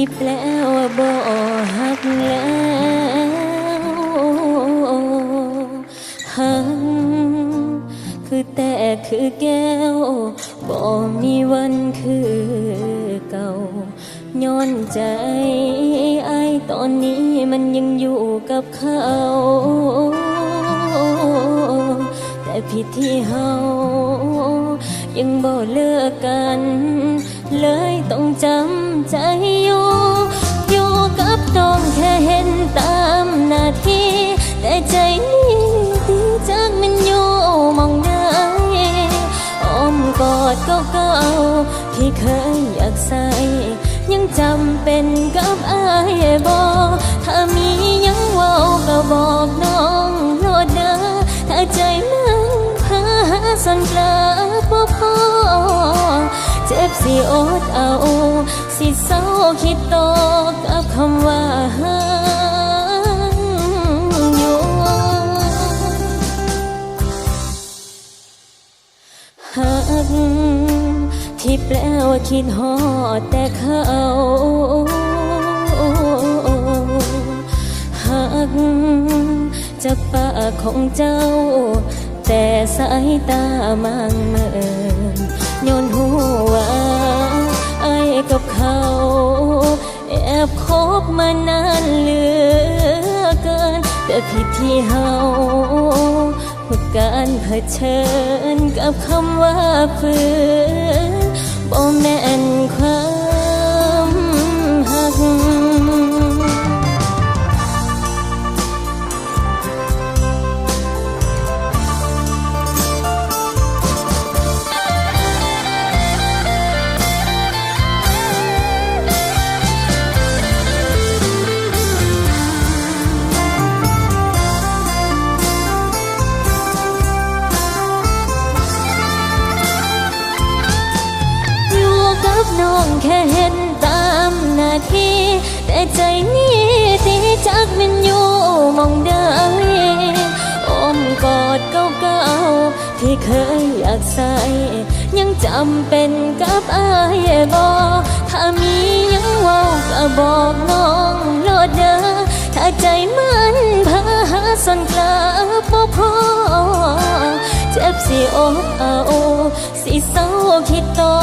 ที่แปลว่าบ่หักแล้วหักคือแต่คือแก้วบ่มีวันคือเก่าย้อนใจไอตอนนี้มันยังอยู่กับเขาแต่ผิดที่เฮายังบ่เลิกกัน เลยต้องจำใจอยู่ อยู่กับน้องแค่เห็นตามหน้าที่ แต่ใจนี้ดีจักมันอยู่มองได้อ้อมกอดก็เก่าๆที่เคยอยากใส่ ยังจำเป็นกับอายบอถ้ามี สิเศร้าคิดโตกับคำว่าหักอยู่หักที่แปลว่าคิดฮอดแต่เขาหักจากปากของเจ้า แต่สายตามางเมินย้อนหัว กับเขา แอบคบมานานเหลือเกิน แต่ผิดที่เฮาเมื่อการเผชิญกับคำว่าฝืนบ่แม่นความ น้องแค่เห็นตามหน้าที่ แต่ใจนี้ที่จักมันอยู่มองได้อ้อมกอดเก่าๆที่เคยอยากใส่ยังจำเป็นกับอายบอถ้ามียังเว่าก็บอกน้องโลดเด้อถ้าใจมันพาหาส่วนกลาบ่พอ บสิอดเอาสิเศร้าคิดต่อ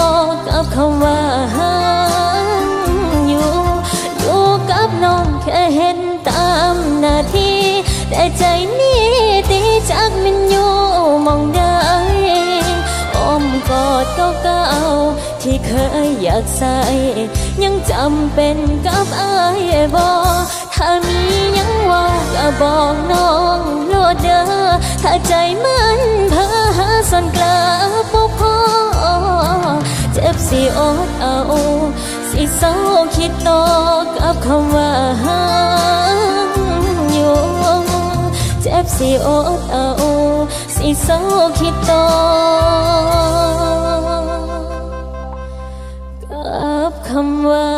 กับคำว่าหักอยู่อยู่กับน้องแค่เห็นตามหนาทีแต่ใจนี้ตีจักมันอยู่มองได้อ้อมกอดเก่าๆที่เคยอยากใส่ยังจำเป็นกับอายบอถ้ามียังว่าก็บอกน้อง สิอดเอาสิเศร้าคิดต่อกับคำว่าหางอยู่เจ็บสิอดเอาสิเศร้าคิดต่อกับคำว่า